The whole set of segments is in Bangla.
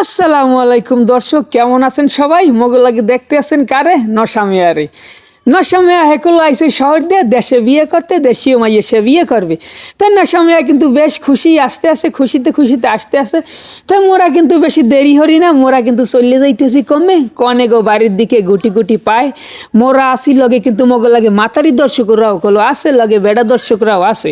আসসালামু আলাইকুম দর্শক কেমন আছেন সবাই? মোগলাকে দেখতে আছেন কারে? নসামিয়ারে নসামিয়া হেকুল আইসে শহর দিয়ে, দেশে বিয়ে করতে, দেশীয় মাইয়ে সে বিয়ে করবে। তাই নসামিয়া কিন্তু বেশ খুশি, আসতে আসে খুশিতে খুশিতে আসতে আসে তাই মোরা কিন্তু বেশি দেরি হরি না, মোরা কিন্তু চলে যাইতেছি কমে। কনে গো বাড়ির দিকে গুটি গুটি পায়। মোরা আসি লগে কিন্তু মগো লাগে মাতারি দর্শকরাও কলো আসে লগে বেড়া দর্শকরাও আসে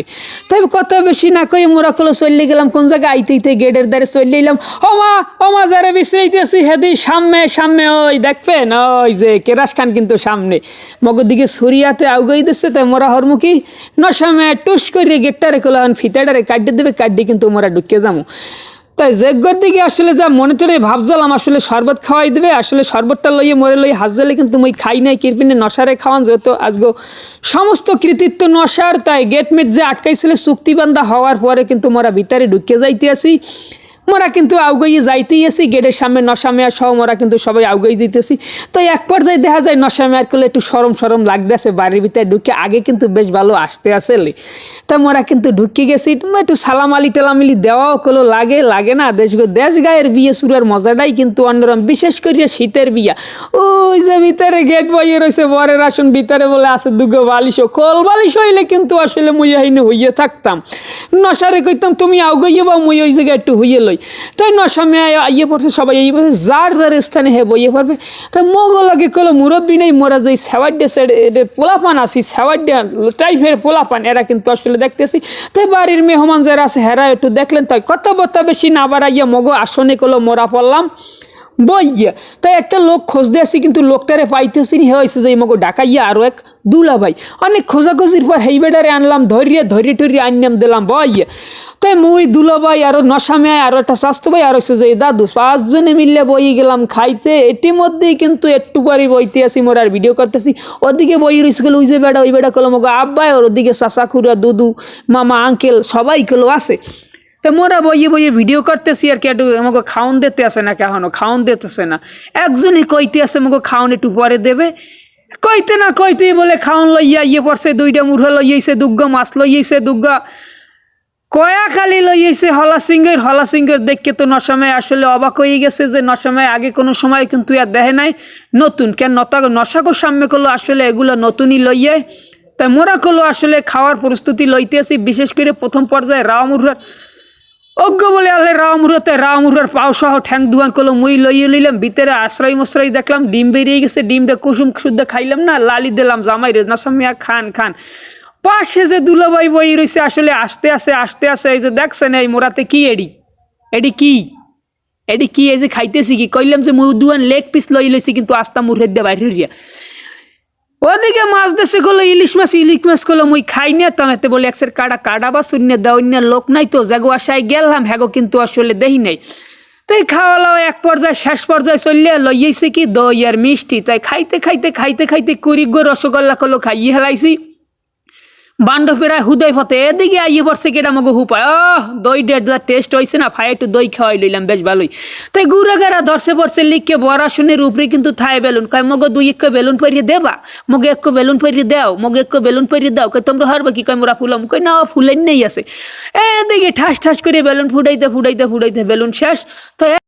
তাই কত বেশি না কই মোরা কলো চলে গেলাম, কোন জায়গায়? আইতে আইতে গেটের দ্বারে চলে এলাম। ওমা ওমা যারা বিশ্রাইতেছি হেদি সামনে সামনে, ওই দেখবেন, ওই যে কেরাস খান কিন্তু সামনে। মগর দিকে সরিয়াতে আউগাই দিচ্ছে তাই মোরা হরমুখী নসামে টুস করে গেটটারে কলো এখন ফিতাটারে কাটিয়ে দেবে কাটিয়ে কিন্তু মোরা ঢুকে যাব তাই জেগর দিকে আসলে যা মনে টনে ভাবজালাম, আসলে শরবত খাওয়াই দেবে, আসলে শরবতটা লইয়ে মরে লই হাজলে কিন্তু মই খাই নাই, কিরপিনে নশারে খাওয়ান, যেহেতু আজগো সমস্ত কৃতিত্ব নশার, তাই গেটমেট যে আটকাইছিল চুক্তিবান্ধা হওয়ার পরে কিন্তু মোরা ভিতরে ঢুকে যাইতে আসি মোরা কিন্তু আউগাইয়ে যাইতেই আসি গেটের সামনে নশামেয়ার সহ মোরা কিন্তু সবাই আউগাই দিতেছি তো এক পর্যায়ে দেখা যায় নশামেয়ার করলে একটু সরম সরম লাগতেছে, বাড়ির ভিতরে ঢুকে আগে কিন্তু বেশ ভালো আসতে আসলে তা মোরা কিন্তু ঢুকে গেছি একটু সালাম আলি টালামিলি দেওয়াও কলো লাগে লাগে না, দেশ দেশ গায়ের বিয়ে শুরুর মজাটাই কিন্তু অন্যরকম, বিশেষ করিয়া শীতের বিয়া। ওই যে ভিতরে গেট বইয়ে রয়েছে বরের আসন ভিতরে বলে আছে, দুগো বালিশ কল বালিশ হইলে কিন্তু আসলে মুই হাইনে হইয়ে থাকতাম। নশারে কইতাম, তুমি আউগইয়ে বা মুই ওই জায়গায় একটু হইয়ে লই। তাই নশা মেয়ে আইয়ে পড়ছে, সবাই আইয়ে পড়ছে, যার যার স্থানে হে বইয়ে পারবে তাই মগো লাগে কলো মুরব্বী নেই, মোরা যে সেওয়াড্ডে সেড পোলাপান আসি সেওয়াড্ডে টাইপের পোলাপান, এরা কিন্তু আসলে দেখতেছি। তাই বাড়ির মেহমান যারা আছে, হেরা একটু দেখলেন, তাই কথা বত্তা বেশি না বাড়াইয়া মগো আসনে কলো মোরা পড়লাম। বইয়া। তাই একটা লোক খোঁজতে আসি, কিন্তু লোকটারে পাইতেছি নি। হয়েছে যে মগো ডাকাইয়া আরও এক দুলা ভাই। অনেক খোঁজাখুঁজির পর হেই বেডারে আনলাম ধরিয়ে ধরি টরি আনলাম দিলাম বইয়া। তাই মুই দুলা ভাই, আরও নশামে আরও একটা স্বাস্থ্য ভাই, আর হচ্ছে যে দাদু। পাঁচজনে মিললে বই গেলাম খাইতে। এটি মধ্যেই কিন্তু একটু বাড়ি বইতে আসি, মোর আর ভিডিও করতেছি। ওদিকে বই রয়েছে গেল, ওই যে বেড়া ওই বেড়া কলো মগো আব্বাই, ওর ওদিকে চাচা, খুড়া, দুদু, মামা, আঙ্কেল, সবাই কলো আছে। তো মোরা বইয়ে বইয়ে ভিডিও করতেছি আর কি, একটু আমাকে খাউন দিতে আসে না কেহনো খাউন দিতেছে না। একজনই কইতে আসে, আমাকে খাউন একটু পরে দেবে। কইতে না কইতেই বলে খাউন লইয়া ইয়ে পড়ছে, দুইটা মুঠো লইয়াইছে, দুগ্গা মাছ লইয়াইছে, দুগ্গা কয়া খালি লইয়াইছে, হলা সিংহের হলা সিংহের দেখকে তো নসময় আসলে অবাক হয়ে গেছে যে নসময় আগে কোনো সময় কিন্তু আর দেখে নাই। নতুন, কেন নতা নশাকর সামনে করল আসলে এগুলো নতুনই লইয়ে। তাই মোরা করল আসলে খাওয়ার প্রস্তুতি লইতে আসি, বিশেষ করে প্রথম পর্যায়ে রামুরার অজ্ঞ বলে আলে রামুরতে রামুরার পাও সহ ঠ্যাং দুয়ান করল, মুই লইয়ে লইলাম, ভিতরে আশ্রয় মশ্রয় দেখলাম, ডিম বেরিয়ে গেছে, ডিমটা কুসুম শুদ্ধ খাইলাম না, লালি দিলাম, জামাই রে নসমিয়া খান খান। পাশে যে দুলাভাই বই রয়েছে আসলে আসতে আসে আসতে আসে, এই যে দেখছেন, এই মোরাতে কি এডি? এডি কি? এডি কি? এই যে খাইতেছি কি? কইলাম যে মুই দুয়ান লেগ পিস লই লইছি, কিন্তু আস্তা মুখের দিয়ে বাইরে ওদিকে মাছ দেশে করল ইলিশ মাছ ইলিশ মাছ করল মুই খাই না তামেতে বলে একসের কাটা কাটা বা শূন্য দেওয়া অন্য লোক নাই তো, জাগো আশায় গেলাম, হ্যাগো কিন্তু আসলে দেহি নাই। তাই খাওয়া লাও এক পর্যায়ে, শেষ পর্যায়ে চললে লইয়াইছে কি, দই আর মিষ্টি, তাই খাইতে খাইতে খাইতে খাইতে কুড়ি গো রসগোল্লা করল খাইয়ে হেলাইছি। বান্ড ফেরায় হুদয় ফতে, এদিকে আইয়ে পড়ছে কেটা আমাকে হুপায়। আহ, দই ডেট যা টেস্ট হয়েছে না ফাই একটু দই খাওয়াই লইলাম, বেশ ভালোই। তাই গুড়া গারা ধরছে পড়ছে লিখকে বড়া শুনের উপরে কিন্তু থাই বেলুন। কয়, মগো দুই এক বেলুন পরিয়ে দেবা? মগে এক বেলুন পরিয়ে দাও, মগে এক বেলুন পরিয়ে দাও। কই তোমরা হারবে কি? কয়, মোরা ফুলাম। কই না, ফুলেন নেই আছে। এদিকে ঠাস ঠাস করে বেলুন ফুটাইতে ফুটাইতে ফুটাইতে বেলুন শেষ। তো